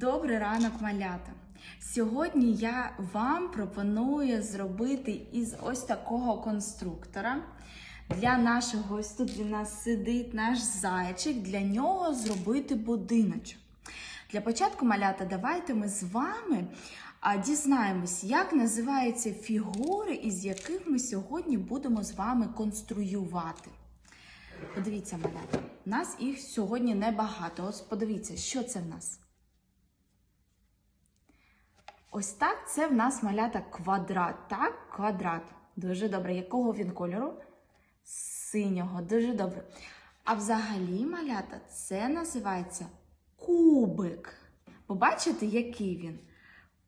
Добрий ранок, малята! Сьогодні я вам пропоную зробити із ось такого конструктора. Для нашого, ось для нас сидить наш зайчик, для нього зробити будиночок. Для початку, малята, давайте ми з вами дізнаємось, як називаються фігури, із яких ми сьогодні будемо з вами конструювати. Подивіться, малята, у нас їх сьогодні небагато. Ось подивіться, що це в нас. Ось так це в нас малята квадрат. Так, квадрат. Дуже добре. Якого він кольору? Синього, дуже добре. А взагалі, малята, це називається кубик. Побачите, який він?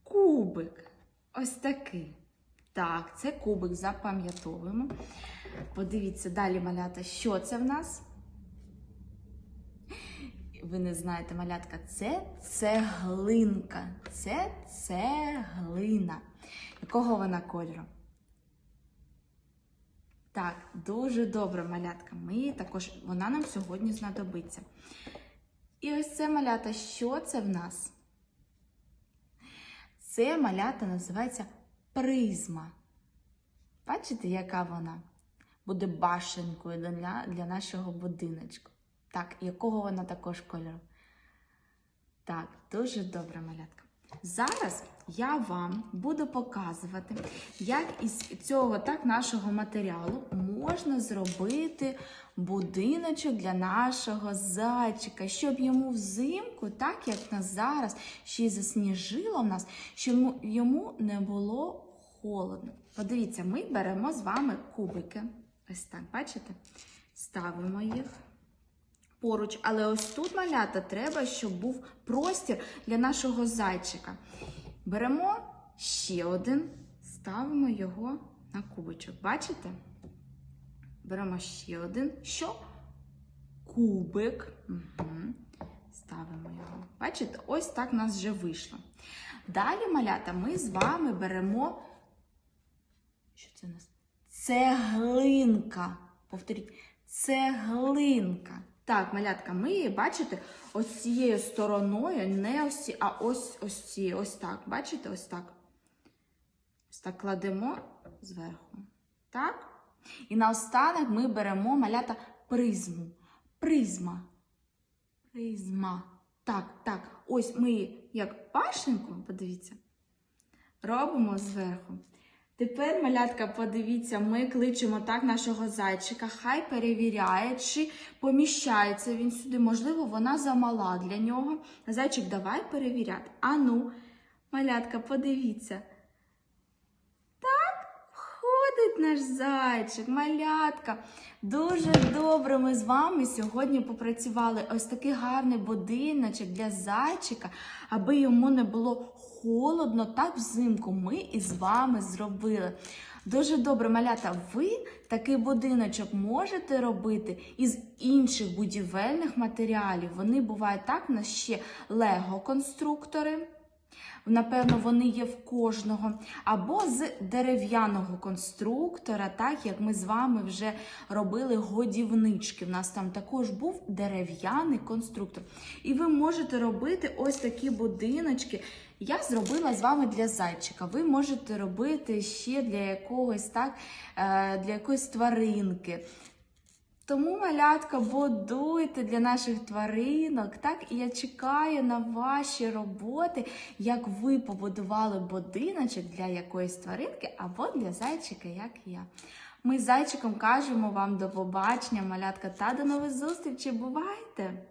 Кубик. Ось такий. Так, це кубик, запам'ятовуємо. Подивіться далі, малята, що це в нас? Ви не знаєте, малятка, це цеглинка. Це цеглина. Якого вона кольору? Так, дуже добре, малятка. Ми також, вона нам сьогодні знадобиться. І ось це малята, що це в нас? Це малята називається призма. Бачите, яка вона? Буде башенкою для, для нашого будиночку. Так, якого вона також кольору? Так, дуже добра малятка. Зараз я вам буду показувати, як із цього так нашого матеріалу можна зробити будиночок для нашого зайчика, щоб йому взимку, так як нас зараз ще й засніжило в нас, щоб йому- не було холодно. Подивіться, ми беремо з вами кубики. Ось так, бачите? Ставимо їх поруч. Але ось тут малята треба, щоб був простір для нашого зайчика. Беремо ще один, ставимо його на кубочок. Бачите? Беремо ще один. Що? Кубик. Угу. Ставимо його. Бачите, ось так у нас вже вийшло. Далі, малята, ми з вами беремо. Що це у нас? Цеглинка. Повторіть, цеглинка. Так, малятка, ми її, бачите, ось цією стороною, не ось а ось ось цією, ось так. Бачите, ось так. Ось так кладемо зверху. Так? І наостанок ми беремо малята призму. Призма. Призма. Так, так. Ось ми як пашенку, подивіться, робимо зверху. Тепер, малятка, подивіться, ми кличемо так нашого зайчика, хай перевіряє, чи поміщається він сюди. Можливо, вона замала для нього. Зайчик, давай перевіряти. Ану, малятка, подивіться. Так, наш зайчик, малятка. Дуже добре ми з вами сьогодні попрацювали. Ось такий гарний будиночок для зайчика, аби йому не було холодно, так взимку ми із вами зробили. Дуже добре, малята, ви такий будиночок можете робити із інших будівельних матеріалів. Вони бувають так, у нас ще лего-конструктори. Напевно, вони є в кожного. Або з дерев'яного конструктора, так як ми з вами вже робили годівнички. У нас там також був дерев'яний конструктор. І ви можете робити ось такі будиночки. Я зробила з вами для зайчика. Ви можете робити ще для якогось так, е, для якоїсь тваринки. Тому, малятка, будуйте для наших тваринок, так? І я чекаю на ваші роботи, як ви побудували будиночок для якоїсь тваринки або для зайчика, як я. Ми з зайчиком кажемо вам до побачення, малятка, та до нових зустрічей. Бувайте!